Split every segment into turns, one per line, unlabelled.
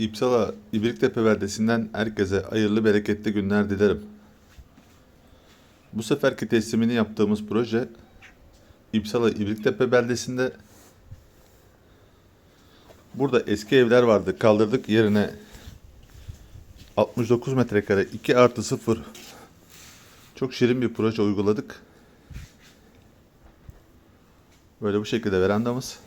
İpsala İbriktepe beldesinden herkese hayırlı bereketli günler dilerim. Bu seferki teslimini yaptığımız proje İpsala İbriktepe beldesinde burada eski evler vardı kaldırdık yerine 69 metrekare 2 artı 0 çok şirin bir proje uyguladık. Böyle bu şekilde verandamız.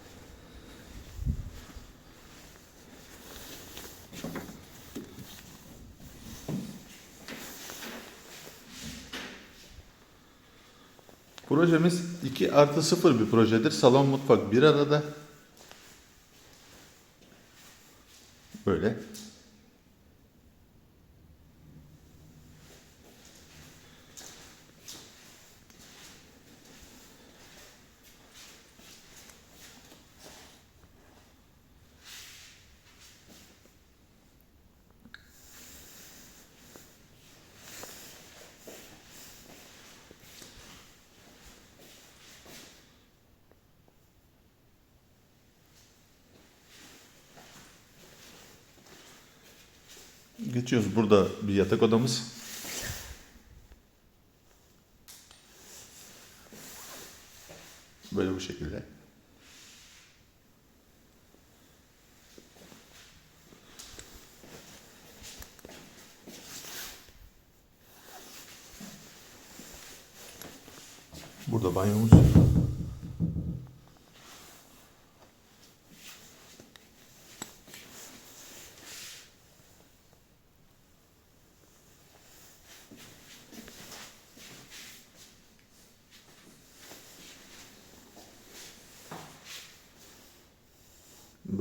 Projemiz 2 artı 0 bir projedir. Salon mutfak bir arada. Böyle. Geçiyoruz. Burada bir yatak odamız. Böyle bu şekilde. Burada banyomuz.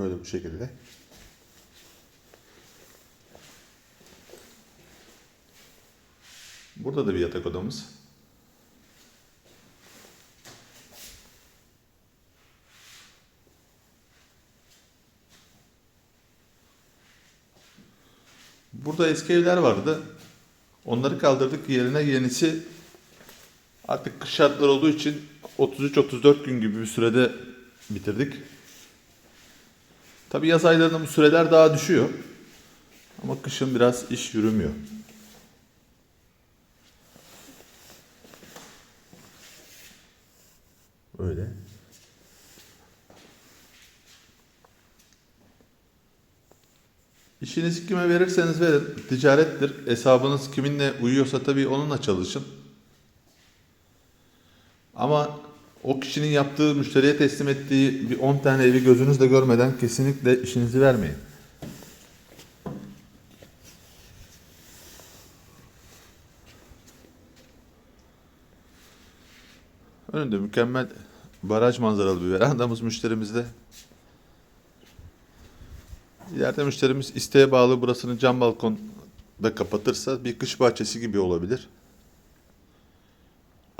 Böyle bu şekilde. Burada da bir yatak odamız. Burada eski evler vardı. Onları kaldırdık. Yerine yenisi artık kış şartları olduğu için 33-34 gün gibi bir sürede bitirdik. Tabi yaz aylarında bu süreler daha düşüyor. Ama kışın biraz iş yürümüyor. Öyle. İşinizi kime verirseniz verin. Ticarettir. Hesabınız kiminle uyuyorsa tabii onunla çalışın. Ama o kişinin yaptığı, müşteriye teslim ettiği bir 10 tane evi gözünüzle görmeden kesinlikle işinizi vermeyin. Önünde mükemmel baraj manzaralı bir verandamız müşterimizde. İleride müşterimiz isteğe bağlı burasını cam balkon da kapatırsa bir kış bahçesi gibi olabilir.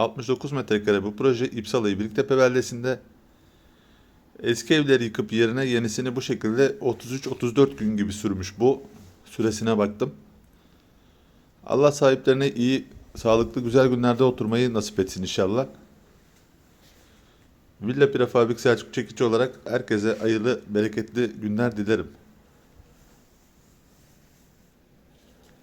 69 metrekare bu proje İpsala İbriktepe beldesinde. Eski evleri yıkıp yerine yenisini bu şekilde 33-34 gün gibi sürmüş bu. Süresine baktım. Allah sahiplerine iyi, sağlıklı, güzel günlerde oturmayı nasip etsin inşallah. Villa Prefabrik Selçuk Çekici olarak herkese hayırlı, bereketli günler dilerim.